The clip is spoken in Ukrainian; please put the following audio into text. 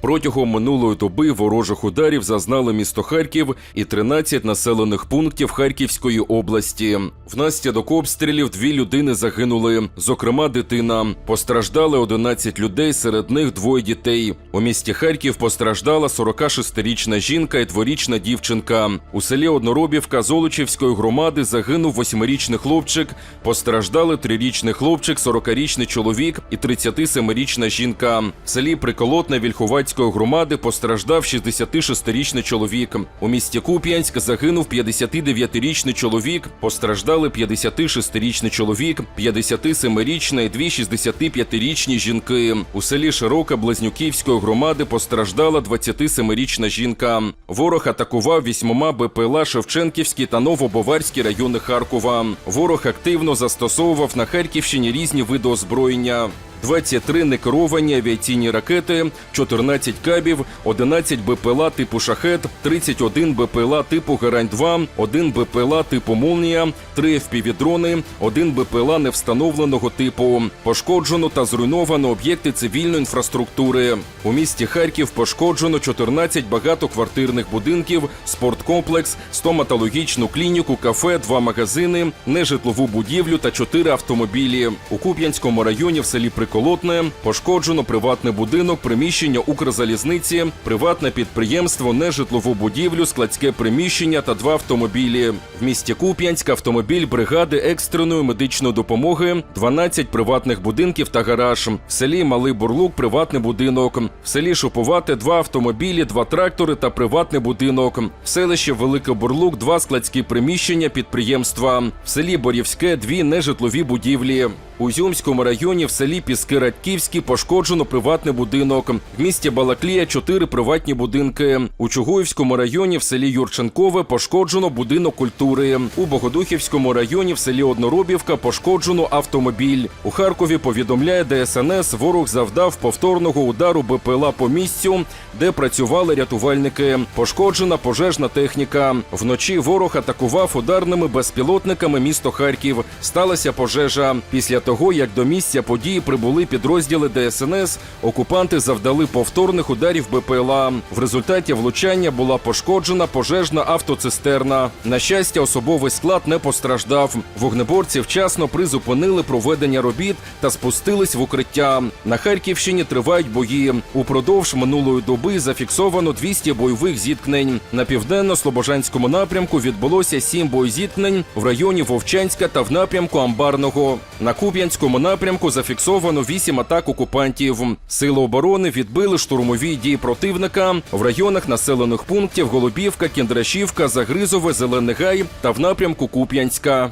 Протягом минулої доби ворожих ударів зазнали місто Харків і 13 населених пунктів Харківської області. Внаслідок обстрілів дві людини загинули, зокрема дитина. Постраждали 11 людей, серед них двоє дітей. У місті Харків постраждала 46-річна жінка і дворічна дівчинка. У селі Одноробівка Золочівської громади загинув восьмирічний хлопчик. Постраждали трирічний хлопчик, 40-річний чоловік і 37-річна жінка. В селі Приколотне Вільховацької громади постраждав 66-річний чоловік. У місті Куп'янськ загинув 59-річний чоловік. Постраждали 56-річний чоловік, 57-річна і дві 65-річні жінки. У селі Широка Близнюківської громади постраждала 27-річна жінка. Ворог атакував вісьмома БПЛА Шевченківський та Новобоварський райони Харкова. Ворог активно застосовував на Харківщині різні види озброєння. 23 некеровані авіаційні ракети, 14 кабів, 11 БПЛА типу «Шахет», 31 БПЛА типу «Герань-2», 1 БПЛА типу «Молнія», 3 FPV-дрони, 1 БПЛА невстановленого типу. Пошкоджено та зруйновано об'єкти цивільної інфраструктури. У місті Харків пошкоджено 14 багатоквартирних будинків, спорткомплекс, стоматологічну клініку, кафе, два магазини, нежитлову будівлю та 4 автомобілі. У Куп'янському районі в селі Приколотне пошкоджено приватний будинок, приміщення Укрзалізниці, приватне підприємство, нежитлову будівлю, складське приміщення та два автомобілі. В місті Куп'янськ автомобіль бригади екстреної медичної допомоги, 12 приватних будинків та гараж. В селі Малий Бурлук приватний будинок. В селі Шуповате два автомобілі, два трактори та приватний будинок. В селищі Великий Бурлук два складські приміщення підприємства. В селі Борівське дві нежитлові будівлі. У Зюмському районі в селі Піски Радьківські пошкоджено приватний будинок. В місті Балаклія чотири приватні будинки. У Чугуївському районі в селі Юрченкове пошкоджено будинок культури. У Богодухівському районі в селі Одноробівка пошкоджено автомобіль. У Харкові повідомляє ДСНС, ворог завдав повторного удару БПЛА по місцю, де працювали рятувальники. Пошкоджена пожежна техніка. Вночі ворог атакував ударними безпілотниками місто Харків. Сталася пожежа. Після того, як до місця події прибули підрозділи ДСНС, окупанти завдали повторних ударів БПЛА. В результаті влучання була пошкоджена пожежна автоцистерна. На щастя, особовий склад не постраждав. Вогнеборці вчасно призупинили проведення робіт та спустились в укриття. На Харківщині тривають бої. Упродовж минулої доби зафіксовано 200 бойових зіткнень. На південно-слобожанському напрямку відбулося 7 боєзіткнень в районі Вовчанська та в напрямку Амбарного. На Куп'янському напрямку зафіксовано вісім атак окупантів. Сили оборони відбили штурмові дії противника в районах населених пунктів Голубівка, Кіндрашівка, Загризове, Зелений Гай та в напрямку Куп'янська.